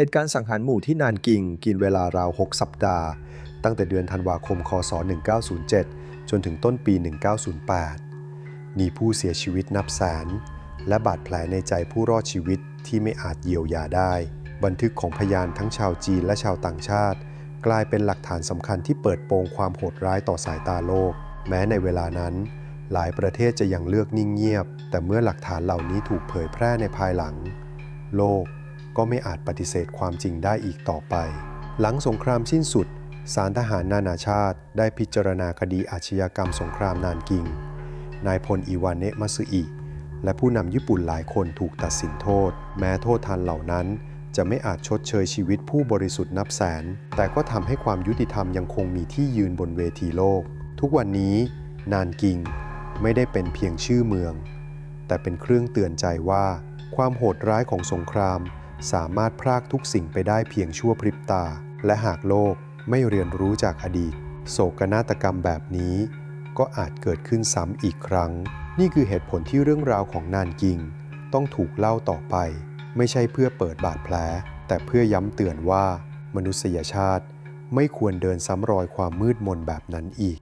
เหตุการณ์สังหารหมู่ที่นานกิงกินเวลาราว 6 สัปดาห์ ตั้งแต่เดือนธันวาคม คศ 1907 จนถึงต้นปี 1908 มีผู้เสียชีวิตนับแสน และบาดแผลในใจผู้รอดชีวิตที่ไม่อาจเยียวยาได้ บันทึกของพยานทั้งชาวจีนและชาวต่างชาติ กลายเป็นหลักฐานสำคัญที่เปิดโปงความโหดร้ายต่อสายตาโลก แม้ในเวลานั้น หลายประเทศจะยังเลือกนิ่งเงียบ แต่เมื่อหลักฐานเหล่านี้ถูกเผยแพร่ในภายหลัง โลก ก็ไม่อาจปฏิเสธความจริงได้อีกต่อไป หลังสงครามสิ้นสุดศาลทหารนานาชาติ ได้พิจารณาคดีอาชญากรรมสงครามนานกิง นายพลอิวานเนะมัสึอิ และผู้นำญี่ปุ่นหลายคนถูกตัดสินโทษ แม้โทษทันเหล่านั้น จะไม่อาจชดเชยชีวิตผู้บริสุทธิ์นับแสน แต่ก็ทำให้ความยุติธรรมยังคงมีที่ยืนบนเวทีโลก ทุกวันนี้ นานกิง ไม่ได้เป็นเพียงชื่อเมือง แต่เป็นเครื่องเตือนใจว่า ความโหดร้ายของสงคราม สามารถพรากทุกสิ่งไปได้เพียงชั่วพริบตา และหากโลกไม่เรียนรู้จากอดีต โศกนาฏกรรมแบบนี้ ก็อาจเกิดขึ้นซ้ำอีกครั้ง นี่คือเหตุผลที่เรื่องราวของนานกิง ต้องถูกเล่าต่อไป ไม่ใช่เพื่อเปิดบาดแผล แต่เพื่อย้ำเตือนว่า มนุษยชาติไม่ควรเดินซ้ำรอยความมืดมนแบบนั้นอีก